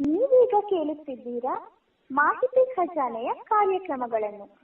ನೀವೀಗ ಕೇಳುತ್ತಿದ್ದೀರಾ ಮಾಹಿತಿ ಖಜಾನೆಯ ಕಾರ್ಯಕ್ರಮಗಳನ್ನು.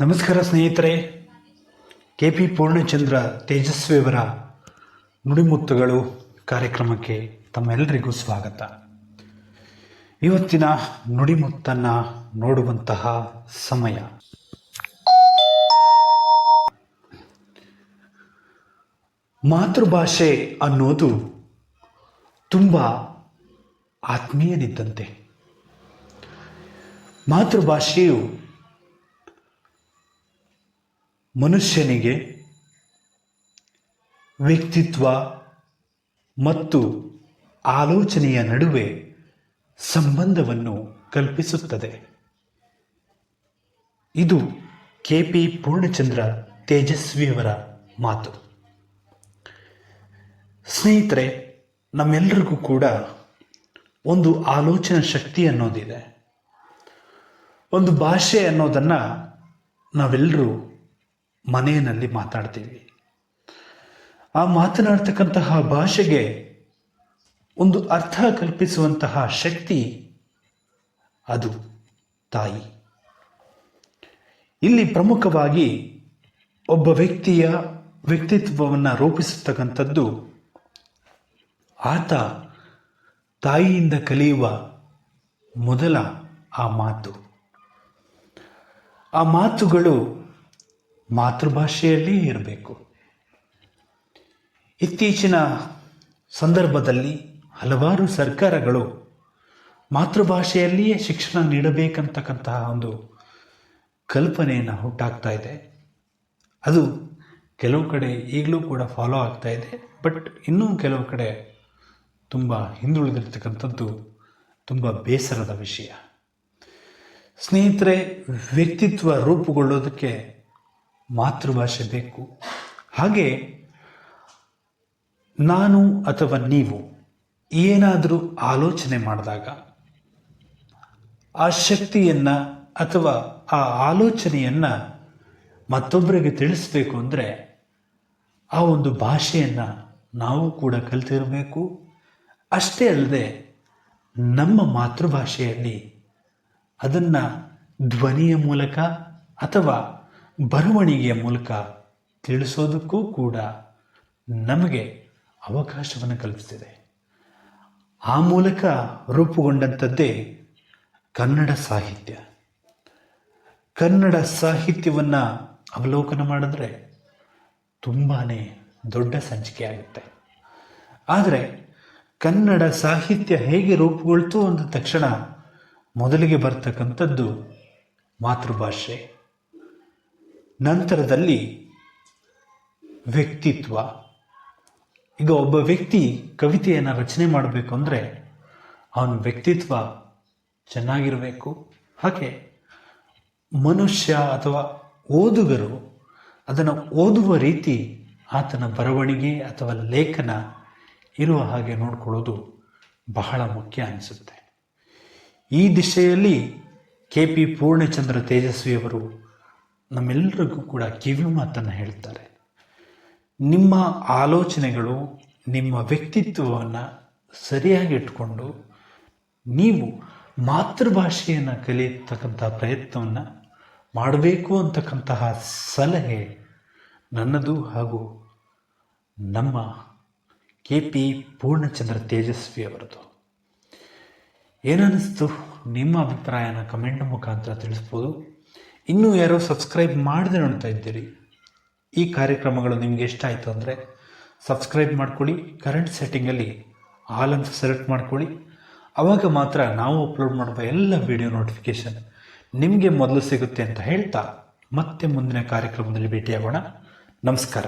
ನಮಸ್ಕಾರ ಸ್ನೇಹಿತರೆ ಕೆ ಪಿ ಪೂರ್ಣಚಂದ್ರ ತೇಜಸ್ವಿಯವರ ನುಡಿಮುತ್ತುಗಳು ಕಾರ್ಯಕ್ರಮಕ್ಕೆ ತಮ್ಮೆಲ್ಲರಿಗೂ ಸ್ವಾಗತ. ಇವತ್ತಿನ ನುಡಿಮುತ್ತನ್ನು ನೋಡುವಂತಹ ಸಮಯ. ಮಾತೃಭಾಷೆ ಅನ್ನೋದು ತುಂಬ ಆತ್ಮೀಯನಿದ್ದಂತೆ. ಮಾತೃಭಾಷೆಯು ಮನುಷ್ಯನಿಗೆ ವ್ಯಕ್ತಿತ್ವ ಮತ್ತು ಆಲೋಚನೆಯ ನಡುವೆ ಸಂಬಂಧವನ್ನು ಕಲ್ಪಿಸುತ್ತದೆ. ಇದು ಕೆ ಪಿ ಪೂರ್ಣಚಂದ್ರ ತೇಜಸ್ವಿಯವರ ಮಾತು. ಸ್ನೇಹಿತರೆ ನಮ್ಮೆಲ್ಲರಿಗೂ ಕೂಡ ಒಂದು ಆಲೋಚನಾ ಶಕ್ತಿ ಅನ್ನೋದಿದೆ. ಒಂದು ಭಾಷೆ ಅನ್ನೋದನ್ನು ನಾವೆಲ್ಲರೂ ಮನೆಯಲ್ಲಿ ಮಾತಾಡ್ತೀವಿ. ಆ ಮಾತನಾಡ್ತಕ್ಕಂತಹ ಭಾಷೆಗೆ ಒಂದು ಅರ್ಥ ಕಲ್ಪಿಸುವಂತಹ ಶಕ್ತಿ ಅದು ತಾಯಿ. ಇಲ್ಲಿ ಪ್ರಮುಖವಾಗಿ ಒಬ್ಬ ವ್ಯಕ್ತಿಯ ವ್ಯಕ್ತಿತ್ವವನ್ನು ರೂಪಿಸತಕ್ಕಂಥದ್ದು ಆತ ತಾಯಿಯಿಂದ ಕಲಿಯುವ ಮೊದಲ ಆ ಮಾತು. ಆ ಮಾತುಗಳು ಮಾತೃಭಾಷೆಯಲ್ಲಿಯೇ ಇರಬೇಕು. ಇತ್ತೀಚಿನ ಸಂದರ್ಭದಲ್ಲಿ ಹಲವಾರು ಸರ್ಕಾರಗಳು ಮಾತೃಭಾಷೆಯಲ್ಲಿಯೇ ಶಿಕ್ಷಣ ನೀಡಬೇಕಂತಕ್ಕಂತಹ ಒಂದು ಕಲ್ಪನೆಯನ್ನು ಹುಟ್ಟಾಗ್ತಾ ಇದೆ. ಅದು ಕೆಲವು ಕಡೆ ಈಗಲೂ ಕೂಡ ಫಾಲೋ ಆಗ್ತಾ ಇದೆ. ಬಟ್ ಇನ್ನೂ ಕೆಲವು ಕಡೆ ತುಂಬ ಹಿಂದುಳಿದಿರ್ತಕ್ಕಂಥದ್ದು ತುಂಬ ಬೇಸರದ ವಿಷಯ. ಸ್ನೇಹಿತರೆ, ವ್ಯಕ್ತಿತ್ವ ರೂಪುಗೊಳ್ಳೋದಕ್ಕೆ ಮಾತೃಭಾಷೆ ಬೇಕು. ಹಾಗೆ ನಾನು ಅಥವಾ ನೀವು ಏನಾದರೂ ಆಲೋಚನೆ ಮಾಡಿದಾಗ ಆ ಶಕ್ತಿಯನ್ನು ಅಥವಾ ಆ ಆಲೋಚನೆಯನ್ನು ಮತ್ತೊಬ್ಬರಿಗೆ ತಿಳಿಸ್ಬೇಕು ಅಂದರೆ ಆ ಒಂದು ಭಾಷೆಯನ್ನು ನಾವು ಕೂಡ ಕಲಿತಿರಬೇಕು. ಅಷ್ಟೇ ಅಲ್ಲದೆ ನಮ್ಮ ಮಾತೃಭಾಷೆಯಲ್ಲಿ ಅದನ್ನು ಧ್ವನಿಯ ಮೂಲಕ ಅಥವಾ ಬರವಣಿಗೆಯ ಮೂಲಕ ತಿಳಿಸೋದಕ್ಕೂ ಕೂಡ ನಮಗೆ ಅವಕಾಶವನ್ನು ಕಲ್ಪಿಸಿದೆ ಆ ಮೂಲಕ ರೂಪುಗೊಂಡಂಥದ್ದೇ ಕನ್ನಡ ಸಾಹಿತ್ಯ. ಕನ್ನಡ ಸಾಹಿತ್ಯವನ್ನು ಅವಲೋಕನ ಮಾಡಿದ್ರೆ ತುಂಬಾ ದೊಡ್ಡ ಸಂಚಿಕೆ ಆಗುತ್ತೆ. ಆದರೆ ಕನ್ನಡ ಸಾಹಿತ್ಯ ಹೇಗೆ ರೂಪುಗೊಳ್ತು ಅಂದ ತಕ್ಷಣ ಮೊದಲಿಗೆ ಬರ್ತಕ್ಕಂಥದ್ದು ಮಾತೃಭಾಷೆ. ನಂತರದಲ್ಲಿ ವ್ಯಕ್ತಿತ್ವ. ಈಗ ಒಬ್ಬ ವ್ಯಕ್ತಿ ಕವಿತೆಯನ್ನು ರಚನೆ ಮಾಡಬೇಕು ಅಂದರೆ ಅವನ ವ್ಯಕ್ತಿತ್ವ ಚೆನ್ನಾಗಿರಬೇಕು. ಹಾಗೆ ಮನುಷ್ಯ ಅಥವಾ ಓದುಗರು ಅದನ್ನು ಓದುವ ರೀತಿ ಆತನ ಬರವಣಿಗೆ ಅಥವಾ ಲೇಖನ ಇರುವ ಹಾಗೆ ನೋಡ್ಕೊಳ್ಳೋದು ಬಹಳ ಮುಖ್ಯ ಅನಿಸುತ್ತೆ. ಈ ದಿಶೆಯಲ್ಲಿ ಕೆ ಪಿ ಪೂರ್ಣಚಂದ್ರ ತೇಜಸ್ವಿಯವರು ನಮ್ಮೆಲ್ಲರಿಗೂ ಕೂಡ ಕಿವಿ ಮಾತನ್ನು ಹೇಳ್ತಾರೆ. ನಿಮ್ಮ ಆಲೋಚನೆಗಳು, ನಿಮ್ಮ ವ್ಯಕ್ತಿತ್ವವನ್ನು ಸರಿಯಾಗಿ ಇಟ್ಕೊಂಡು ನೀವು ಮಾತೃಭಾಷೆಯನ್ನು ಕಲಿಯತಕ್ಕಂಥ ಪ್ರಯತ್ನವನ್ನು ಮಾಡಬೇಕು ಅಂತಕ್ಕಂತಹ ಸಲಹೆ ನನ್ನದು ಹಾಗೂ ನಮ್ಮ ಕೆ ಪಿ ಪೂರ್ಣಚಂದ್ರ ತೇಜಸ್ವಿ ಅವರದು. ಏನನ್ನಿಸ್ತು? ನಿಮ್ಮ ಅಭಿಪ್ರಾಯನ ಕಮೆಂಟ್ ಮುಖಾಂತರ ತಿಳಿಸ್ಬೋದು. ಇನ್ನೂ ಯಾರೋ ಸಬ್ಸ್ಕ್ರೈಬ್ ಮಾಡದೆ ನೋಡ್ತಾ ಇದ್ದೀರಿ. ಈ ಕಾರ್ಯಕ್ರಮಗಳು ನಿಮಗೆ ಇಷ್ಟ ಆಯಿತು ಅಂದರೆ ಸಬ್ಸ್ಕ್ರೈಬ್ ಮಾಡ್ಕೊಳ್ಳಿ ಕರೆಂಟ್ ಸೆಟ್ಟಿಂಗಲ್ಲಿ ಆಲ್ ಅಂತ ಸೆಲೆಕ್ಟ್ ಮಾಡ್ಕೊಳ್ಳಿ. ಅವಾಗ ಮಾತ್ರ ನಾವು ಅಪ್ಲೋಡ್ ಮಾಡುವ ಎಲ್ಲ ವಿಡಿಯೋ ನೋಟಿಫಿಕೇಷನ್ ನಿಮಗೆ ಮೊದಲು ಸಿಗುತ್ತೆ ಅಂತ ಹೇಳ್ತಾ ಮತ್ತೆ ಮುಂದಿನ ಕಾರ್ಯಕ್ರಮದಲ್ಲಿ ಭೇಟಿಯಾಗೋಣ. ನಮಸ್ಕಾರ.